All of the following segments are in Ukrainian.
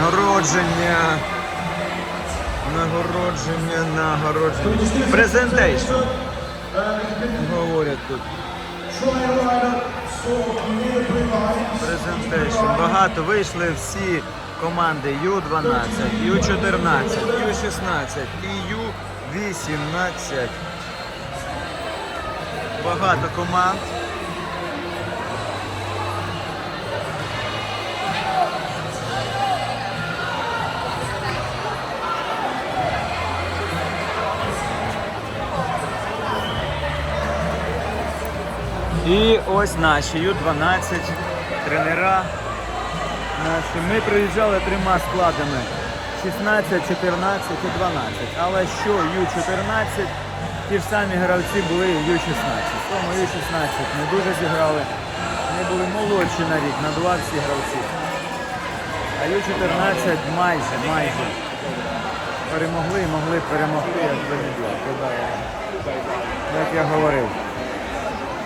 Нагородження. Нагородження, нагородження. Презентейшн. Говорять тут. Презентейшн. Багато вийшли всі команди Ю-12, Ю-14, Ю-16 і Ю-18. Багато команд. І ось наші Ю-12 тренера. Наші. Ми приїжджали трьома складами 16, 14 і 12. Але що Ю-14, ті ж самі гравці були Ю-16. Тому Ю-16 не дуже зіграли. Вони були молодші на рік, на два всі гравці. А Ю-14 майже, майже перемогли і могли перемогти, якби не було. Як я говорив.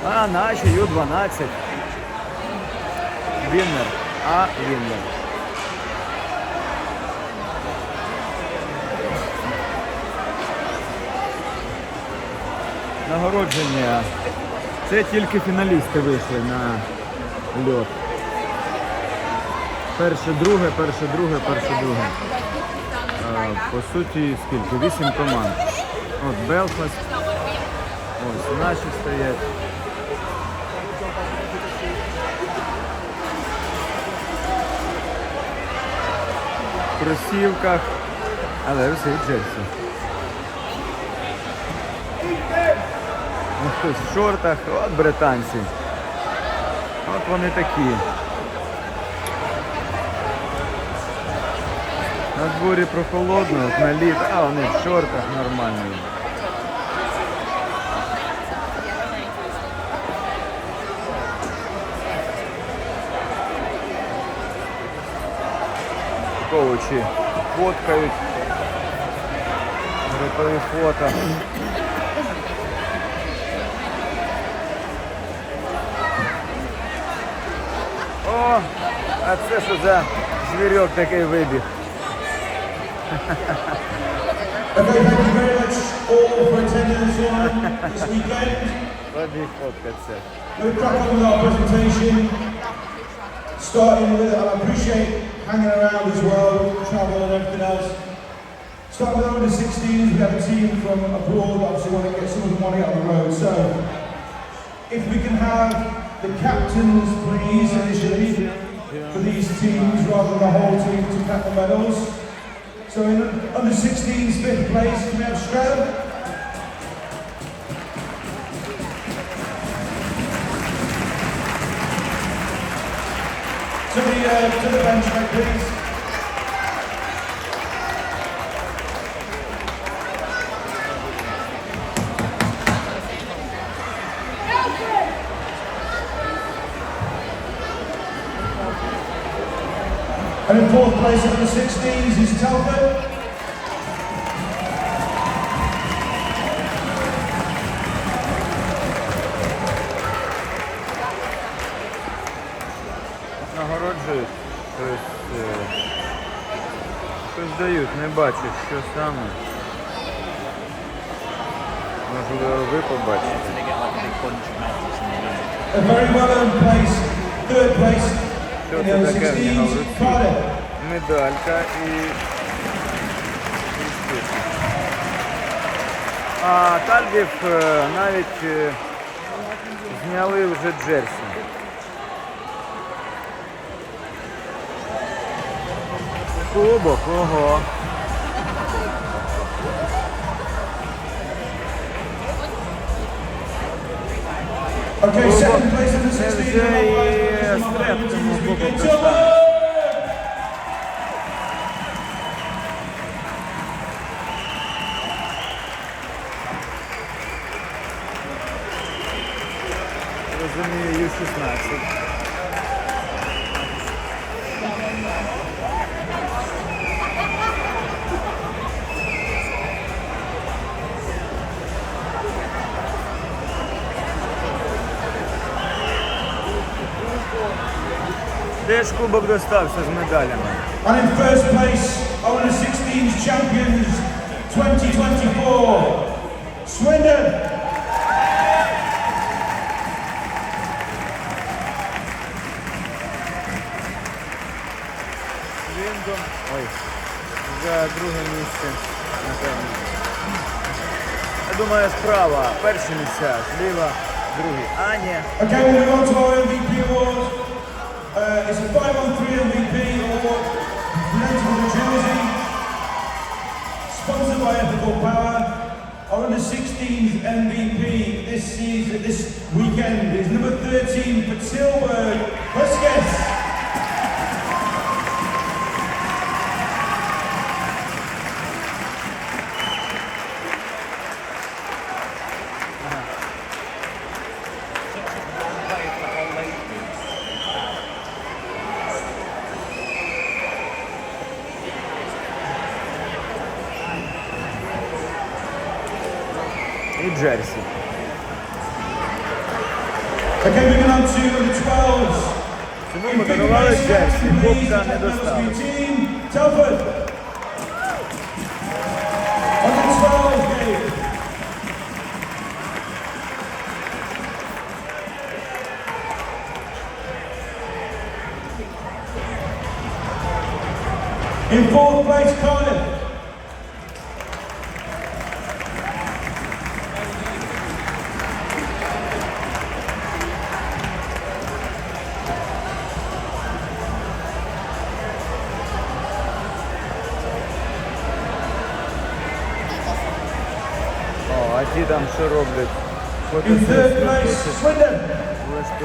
А наші Ю-12. Віннер. А Віннер. Нагородження. Це тільки фіналісти вийшли на льот. Перше, друге, перше, друге, перше, друге. По суті, скільки? Вісім команд. От Белфаст. Ось наші стоять. Кросівках. Але висить Джерсі. Ну, хтось в шортах, от британці. От вони такі. На дворі прохолодно, от на літ, а вони в шортах нормально. Коучі фоткають. Групові фото. О, а це що за звірьок такий вибіг? Побіг фоткатися. Starting with, I appreciate hanging around as well, travel and everything else. Starting with under 16s, we have a team from abroad, obviously want to get some of them want to get on the road. So, if we can have the captains, please, initially, for these teams, rather than the whole team to pack the medals. So in under 16s, fifth place, we have Stroud? To the, uh, to the bench, mate, please. And in fourth place under 16s is Telford. Нагороджують. Тобто, е, щось дають, не бачу, що саме. Можливо, ви побачите. Що це таке в нього в руці? Медалька і. А Кальдів е, навіть е, зняли вже Джерсі. Кубок, ого. Okay, second place in the 16 Кубок. Розумію, 16. Де ж кубок достався з медалями? And in first place, our under 16s champions 2024, Swindon. Свіндом. Ой. За друге місце, напевно. Я думаю, справа. Перші місця, зліва, другі. А, ні. Okay, move on to our MVP award. Uh, it's a 5-on-3 MVP award presented from New Jersey, sponsored by Ethical Power. Our under 16s MVP this season, this weekend is number 13 for Tilburg, Huskies. Played І Джерсі. Okay, moving on to the 12s. Цьому In fifth подарували place, Джерсі, please, кубка the не Technology достали. team, Telford. On the 12 game. In fourth place, Cardiff. А ті там що роблять? Фотосесію влаштовують.